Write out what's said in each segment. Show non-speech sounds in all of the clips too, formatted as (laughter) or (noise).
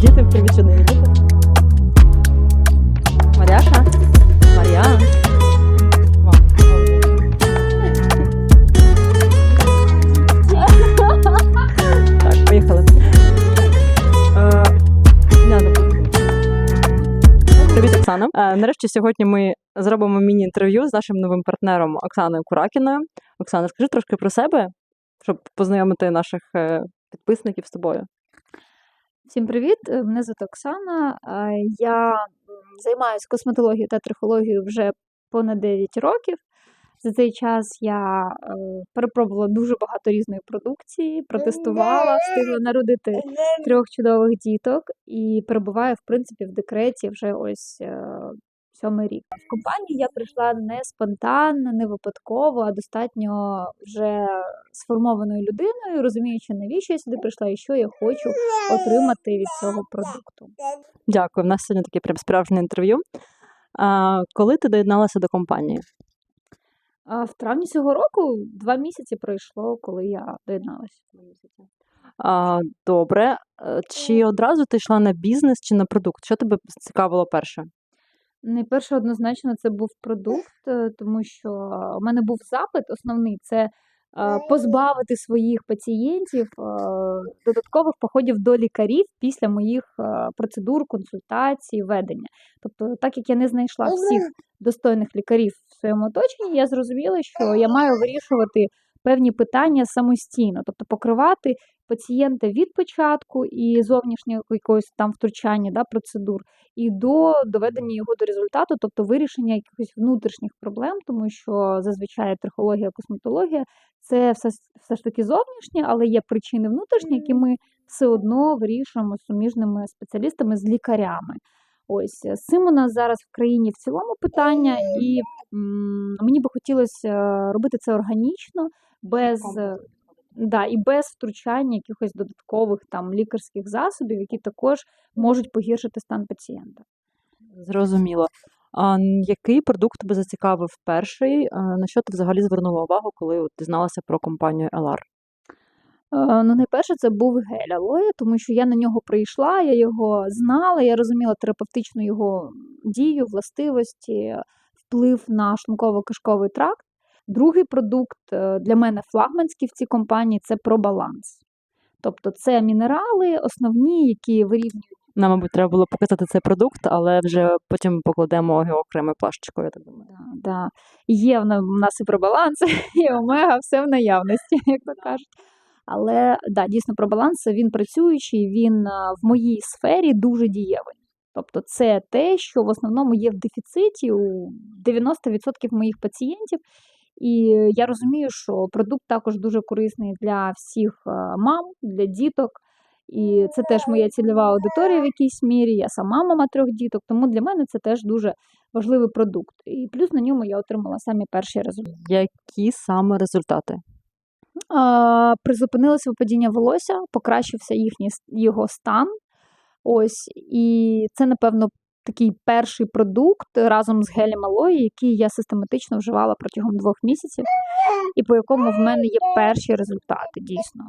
Діти привічені. Діти. Маряша? Мар'ян? О, о. Так, поїхали. Е, Привіт, Оксана. Е, Нарешті сьогодні ми зробимо міні-інтерв'ю з нашим новим партнером Оксаною Куракіною. Оксана, скажи трошки про себе, щоб познайомити наших е, підписників з тобою. Всім привіт! Е, Мене звати Оксана. Я займаюся косметологією та трихологією вже понад 9 років. За цей час я е, перепробувала дуже багато різної продукції, протестувала, встигла народити трьох чудових діток і перебуваю, в принципі, в декреті вже ось е, сьомий рік. В компанію я прийшла не спонтанно, не випадково, а достатньо вже сформованою людиною, розуміючи, навіщо я сюди прийшла і що я хочу отримати від цього продукту. Дякую. У нас сьогодні таке прям справжнє інтерв'ю. А, коли ти доєдналася до компанії? А в травні цього року два місяці пройшло, коли я доєдналася. А, добре. Е, Чи одразу ти йшла на бізнес чи на продукт? Що тебе цікавило перше? Найперше однозначно це був продукт, е, тому що у мене був запит основний це позбавити своїх пацієнтів додаткових походів до лікарів після моїх процедур, консультацій, ведення. Тобто, так як я не знайшла всіх достойних лікарів в своєму оточенні, я зрозуміла, що я маю вирішувати певні питання самостійно, тобто покривати пацієнта від початку і зовнішнього якогось там втручання да, процедур, і до доведення його до результату, тобто вирішення якихось внутрішніх проблем, тому що зазвичай трихологія, косметологія це все, все ж таки зовнішнє, але є причини внутрішні, які ми все одно вирішуємо з суміжними спеціалістами, з лікарями. Ось з цим у нас зараз в країні в цілому питання, і м, мені би хотілося е, робити це органічно, без да, і без втручання якихось додаткових там лікарських засобів, які також можуть погіршити стан пацієнта. Зрозуміло. А який продукт тебе зацікавив перший? На що ти взагалі звернула увагу, коли дізналася про компанію LR? Е, Ну, найперше, це був гель алоє, тому що я на нього прийшла, я його знала, я розуміла терапевтичну його дію, властивості, вплив на шлунково-кишковий тракт. Другий продукт е, для мене флагманський в цій компанії це пробаланс. Тобто це мінерали основні, які вирівнюють. Нам, мабуть, треба було показати цей продукт, але вже потім покладемо його окремою плашечкою, я так думаю. Да, да. Є в нас і пробаланс, (laughs) і омега, все в наявності, як то кажуть. Але да, дійсно пробаланс він працюючий, він в моїй сфері дуже дієвий. Тобто це те, що в основному є в дефіциті у 90% моїх пацієнтів. І я розумію, що продукт також дуже корисний для всіх мам, для діток. І це теж моя цільова аудиторія в якійсь мірі. Я сама мама трьох діток, тому для мене це теж дуже важливий продукт. І плюс на ньому я отримала самі перші результати. Які саме результати? А, призупинилося випадіння волосся, покращився їхній його стан. Ось, і це, напевно, такий перший продукт разом з гелем алої, який я систематично вживала протягом двох місяців, і по якому в мене є перші результати, дійсно.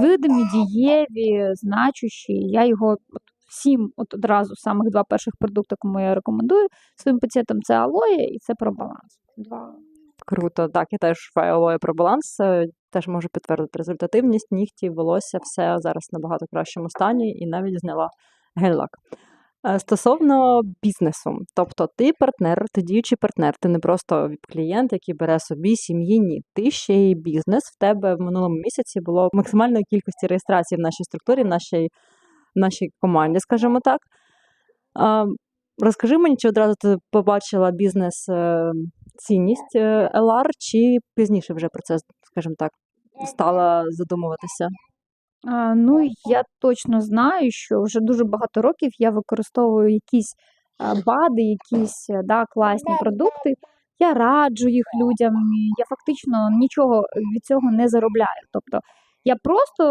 Видимі, дієві, значущі. Я його от всім от одразу самих два перших продукти, кому я рекомендую своїм пацієнтам, це алоє і це пробаланс. Два Круто, так, я теж вживаю про баланс, е, теж можу підтвердити результативність, нігті, волосся, все зараз в набагато кращому стані і навіть зняла гель-лак. Е, Стосовно бізнесу, тобто ти партнер, ти діючий партнер, ти не просто клієнт, який бере собі сім'ї, ні. Ти ще й бізнес. В тебе в минулому місяці було максимальної кількості реєстрацій в нашій структурі, в нашій, в нашій команді, скажімо так. Розкажи мені, чи одразу ти побачила бізнес е, цінність е, LR, чи пізніше вже про це, скажімо так, стала задумуватися? А, ну, я точно знаю, що вже дуже багато років я використовую якісь а, БАДи, якісь е, да, класні продукти. Я раджу їх людям, і я фактично нічого від цього не заробляю. Тобто я просто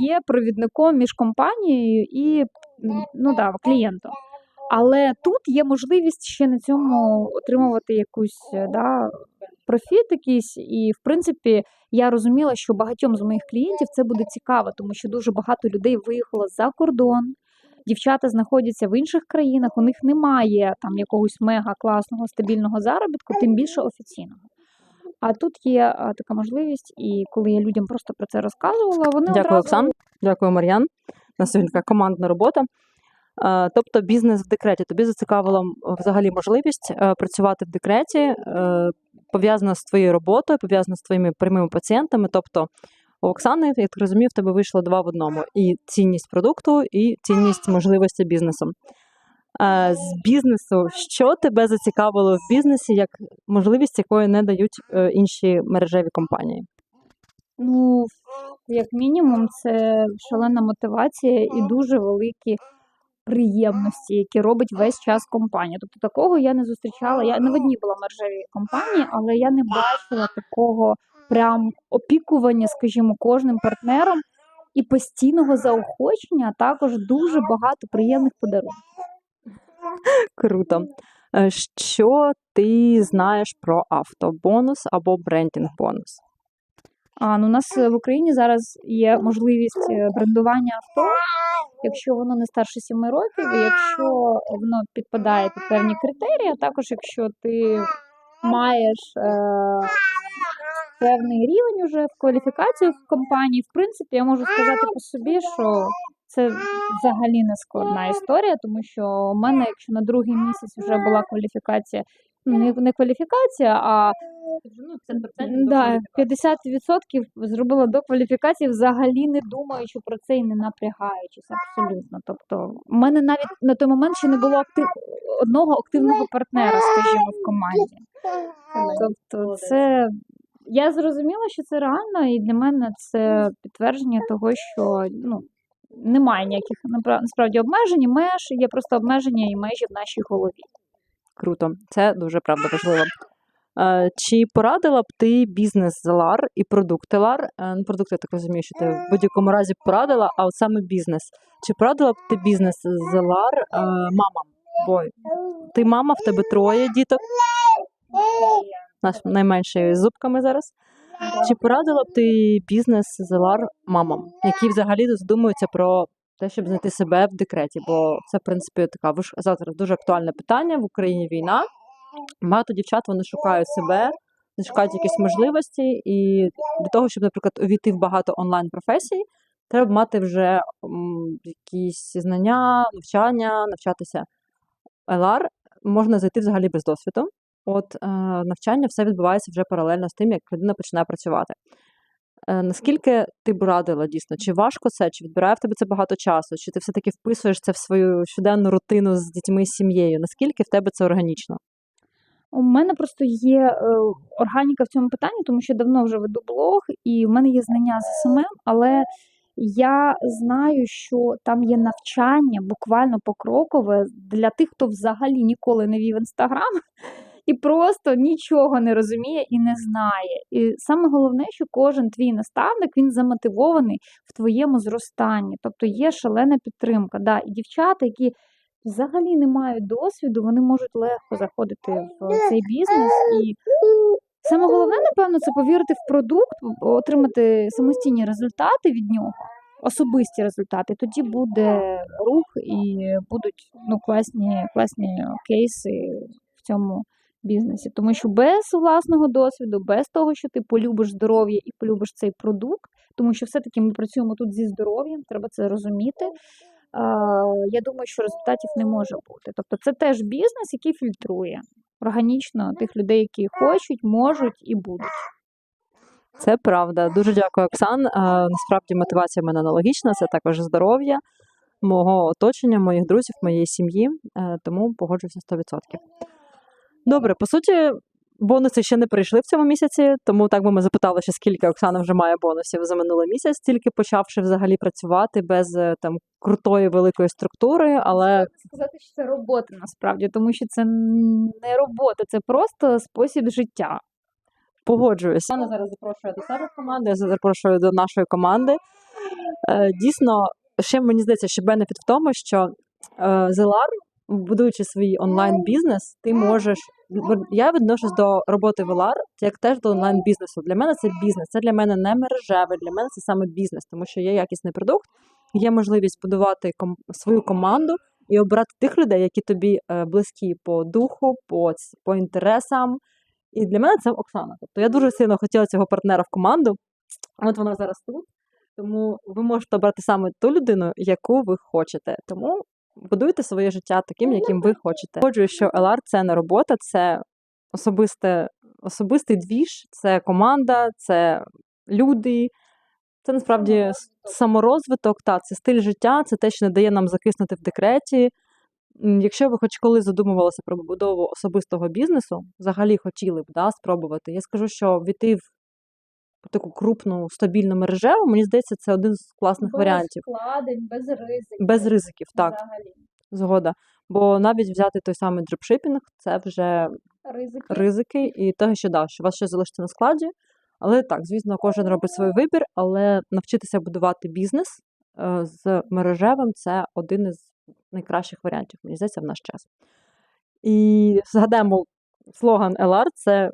є провідником між компанією і ну, да, клієнтом. Але тут є можливість ще на цьому отримувати якусь е, да, профіт якийсь. І, в принципі, я розуміла, що багатьом з моїх клієнтів це буде цікаво, тому що дуже багато людей виїхало за кордон. дівчата знаходяться в інших країнах, у них немає там якогось мега класного стабільного заробітку, тим більше офіційного. А тут є а, така можливість, і коли я людям просто про це розказувала, вони Дякую, одразу Оксан. Дякую, Мар'ян. У нас сьогодні така командна робота. Е, Тобто бізнес в декреті. Тобі зацікавила взагалі можливість е, працювати в декреті, е, пов'язана з твоєю роботою, пов'язана з твоїми прямими пацієнтами. Тобто у Оксани, я так розумію, в тебе вийшло два в одному: і цінність продукту, і цінність можливості бізнесу. З бізнесу, що тебе зацікавило в бізнесі, як можливість, якої не дають інші мережеві компанії? Ну, як мінімум, це шалена мотивація і дуже великі приємності, які робить весь час компанія. Тобто такого я не зустрічала. Я не в одній була мережевій компанії, але я не бачила такого прям опікування, скажімо, кожним партнером і постійного заохочення, а також дуже багато приємних подарунків. Круто. Е, Що ти знаєш про автобонус або брендінг-бонус? А ну у нас е, в Україні зараз є можливість е, брендування авто, якщо воно не старше 7 років, і якщо воно підпадає під певні критерії, а також якщо ти маєш е, певний рівень уже в кваліфікацію в компанії, в принципі, я можу сказати по собі, що це взагалі не складна історія, тому що у мене, якщо на другий місяць вже була кваліфікація, ну не, не кваліфікація, а Да, 50% зробила до кваліфікації, взагалі не думаючи про це і не напрягаючись абсолютно. Тобто, у мене навіть на той момент ще не було актив... одного активного партнера, скажімо, в команді. Тобто, це я зрозуміла, що це реально, і для мене це підтвердження того, що ну. Немає ніяких насправді обмежень, меж, є просто обмеження і межі в нашій голові. Круто, це дуже правда важливо. Е, Чи порадила б ти бізнес Зелар і продукти Лар? Е, Ну, продукти я так розумію, що ти в будь-якому разі порадила, а от саме бізнес. Чи порадила б ти бізнес Зелар е, мамам? Бо ти мама, в тебе троє діток, наш найменший з зубками зараз. Чи порадила б ти бізнес Зелар мамам, які взагалі задумуються про те, щоб знайти себе в декреті? Бо це, в принципі, така зараз дуже актуальне питання в Україні війна. Багато дівчат вони шукають себе, вони шукають якісь можливості, і для того, щоб, наприклад, увійти в багато онлайн професій, треба мати вже якісь знання, навчання, навчатися. LR можна зайти взагалі без досвіду. От е, навчання все відбувається вже паралельно з тим, як людина починає працювати. Е, наскільки ти б радила дійсно? Чи важко це, чи відбирає в тебе це багато часу, чи ти все-таки вписуєш це в свою щоденну рутину з дітьми, з сім'єю? Наскільки в тебе це органічно? У мене просто є е, органіка в цьому питанні, тому що давно вже веду блог, і в мене є знання з СММ, але я знаю, що там є навчання буквально покрокове для тих, хто взагалі ніколи не вів інстаграм (laughs) і просто нічого не розуміє і не знає. І саме головне, що кожен твій наставник він замотивований в твоєму зростанні, тобто є шалена підтримка. Да, і дівчата, які взагалі не мають досвіду, вони можуть легко заходити в цей бізнес. І саме головне, напевно, це повірити в продукт, отримати самостійні результати від нього, особисті результати. Тоді буде рух і будуть ну, класні, класні кейси в цьому бізнесі. Тому що без власного досвіду, без того, що ти полюбиш здоров'я і полюбиш цей продукт, тому що все-таки ми працюємо тут зі здоров'ям, треба це розуміти. Я думаю, що результатів не може бути. Тобто це теж бізнес, який фільтрує органічно тих людей, які хочуть, можуть і будуть. Це правда. Дуже дякую, Оксан. Насправді мотивація в мене аналогічна. Це також здоров'я мого оточення, моїх друзів, моєї сім'ї. Е, Тому погоджуюся 100%. Добре, по суті, бонуси ще не прийшли в цьому місяці, тому так би ми запитали, ще скільки Оксана вже має бонусів за минулий місяць, тільки почавши взагалі працювати без е, там крутої великої структури, але сказати, що це робота насправді, тому що це не робота, це просто спосіб життя. погоджуюся. Оксана зараз запрошує до себе команди, я запрошую до нашої команди. Е, Дійсно, ще мені здається, що бенефіт в тому, що е, Зелар, будуючи свій онлайн-бізнес, ти можеш. Я відношусь до роботи в Елар як теж до онлайн-бізнесу. Для мене це бізнес, це для мене не мережевий, для мене це саме бізнес, тому що є якісний продукт, є можливість будувати свою команду і обрати тих людей, які тобі е, близькі по духу, по, по інтересам. І для мене це Оксана. Тобто я дуже сильно хотіла цього партнера в команду. От вона зараз тут. Тому ви можете обрати саме ту людину, яку ви хочете. Тому будуйте своє життя таким, яким ви хочете. Ходжу, що LR – це не робота, це особисте, особистий двіж, це команда, це люди. Це насправді саморозвиток, та це стиль життя, це те, що не дає нам закиснути в декреті. Якщо ви хоч коли задумувалися про побудову особистого бізнесу, взагалі хотіли б да, спробувати, я скажу, що війти в таку крупну стабільну мережеву, мені здається, це один з класних варіантів. Без вкладень, без ризиків. Без ризиків, так, Взагалі. згода. Бо навіть взяти той самий дропшипінг, це вже Ризики. ризики і того, що да, що у вас щось залишиться на складі. Але так, звісно, кожен робить свій вибір, але навчитися будувати бізнес е, з мережевим це один із найкращих варіантів, мені здається, в наш час. І згадаємо слоган LR – це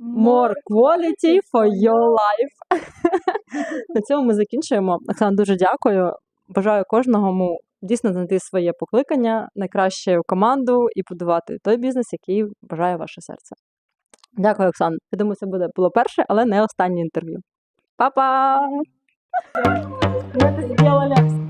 More quality for your life. (laughs) На цьому ми закінчуємо. Оксана, дуже дякую. Бажаю кожному дійсно знайти своє покликання, найкращу команду і будувати той бізнес, який бажає ваше серце. Дякую, Оксан. Я думаю, це буде було перше, але не останнє інтерв'ю. Па-па! Ми це зробили.